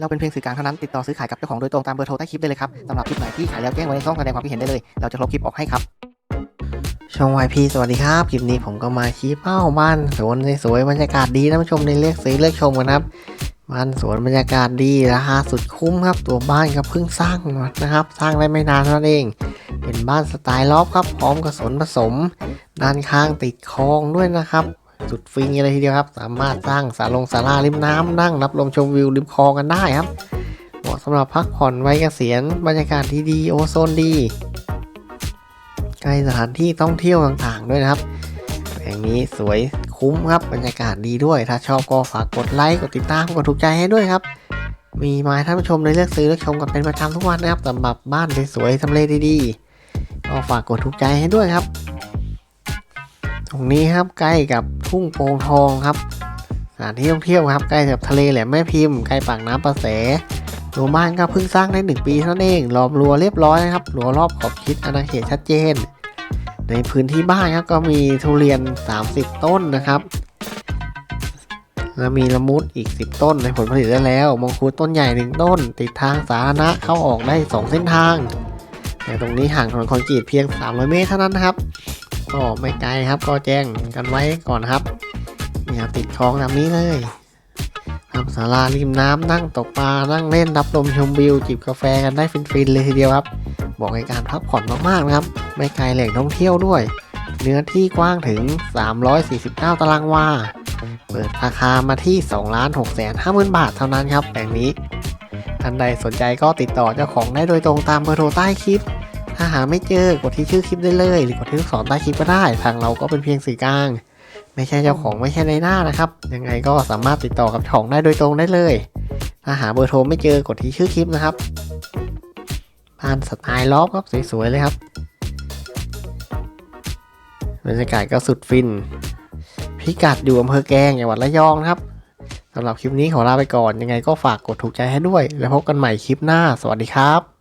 เราเป็นเพียงสื่อกลางเท่านั้น ติดต่อซื้อขายกับเจ้าของโดยตรงตามเบอร์โทรใต้คลิปได้เลยครับสำหรับคลิปไหนที่ขายแล้วแจ้งไว้ในช่องแสดงความคิดเห็นได้เลย เราจะลบคลิปออกให้ครับ ช่อง YP สวัสดีครับ คลิปนี้ผมก็มาชี้เป้าบ้านสวนสวยบรรยากาศดีท่านผู้ชมในเลือกซื้อเลือกชมกันครับบ้านสวนบรรยากาศดีราคาสุดคุ้มครับ ตัวบ้านก็เพิ่งสร้างนะครับ สร้างได้ไม่นานนั้นเอง เป็นบ้านสไตล์ล็อบครับ พร้อมกับสวนผสม ด้านข้างติดคลองด้วยนะครับ สุดฟินเลยทีเดียวครับ สามารถสร้างสาลงศาลาริมน้ำนั่งรับลมชมวิวริมคลองกันได้ครับเหมาะสำหรับพักผ่อนไว้เกษียณบรรยากาศที่ดีโอโซนดีใกล้สถานที่ท่องเที่ยวต่างๆ ด้วยนะครับแห่งนี้สวยคุ้มครับบรรยากาศดีด้วย ถ้าชอบก็ฝากกดไลค์กดติดตามกดถูกใจให้ด้วยครับ มีมาให้ท่านผู้ชมได้เลือกซื้อเลือกชมกันเป็นประจำทุกวันนะครับสำหรับบ้านสวยๆทำเลดีๆก็ฝากกดถูกใจให้ด้วยครับ ตรงนี้ครับใกล้กับทุ่งโป่งทองครับสถานที่ท่องเที่ยวครับใกล้กับทะเลแหลมแม่พิมพ์ใกล้ปากน้ำประแสตัวบ้านก็เพิ่งสร้างได้หนึ่งปีเท่านั้นเองล้อมรั้วเรียบร้อยนะครับรั้วรอบขอบชิดอาณาเขตชัดเจน ในพื้นที่บ้านครับก็มีทุเรียน 30 ต้นนะครับแล้วมีละมุดอีก 10 ต้นในผลผลิตได้แล้วมังคุดต้นใหญ่1ต้น ติดทางสาธารณะเข้าออกได้ 2 เส้นทาง แต่ตรงนี้ห่างถนนคอนกรีตเพียง 300 เมตรเท่านั้นนครับ ก็ไม่ไกลครับ ก็แจ้งกันไว้ก่อนครับอย่าติดคลองแบบนี้เลยทำศาลาริมน้ำนั่งตกปลา นั่งเล่นรับลมชมวิว จิบกาแฟกันได้ฟินๆเลยทีเดียวครับ บอกในการพักผ่อนมากๆนะครับ ไม่ไกลแหล่งท่องเที่ยวด้วย เนื้อที่กว้างถึง 349 ตารางวา เปิดราคามาที่2ล้าน6แสน5หมื่นบาทเท่านั้นครับแปลงนี้ ท่านใดสนใจก็ติดต่อเจ้าของได้โดยตรงตามเบอร์โทรใต้คลิป ถ้าหาไม่เจอกดที่ชื่อคลิปได้เลย หรือกดที่ลูกศรใต้คลิปก็ได้ ทางเราก็เป็นเพียงสื่อกลาง ไม่ใช่เจ้าของไม่ใช่ในหน้านะครับ ยังไงก็สามารถติดต่อกับของได้โดยตรงได้เลย ถ้าหาเบอร์โทรไม่เจอกดที่ชื่อคลิปนะครับบ้านสไตล์ล็อบครับสวยๆเลยครับบรรยากาศก็สุดฟิน พิกัดอยู่อำเภอแกงจังหวัดระยองครับสำหรับคลิปนี้ขอลาไปก่อน ยังไงก็ฝากกดถูกใจให้ด้วย แล้วพบกันใหม่คลิปหน้า สวัสดีครับ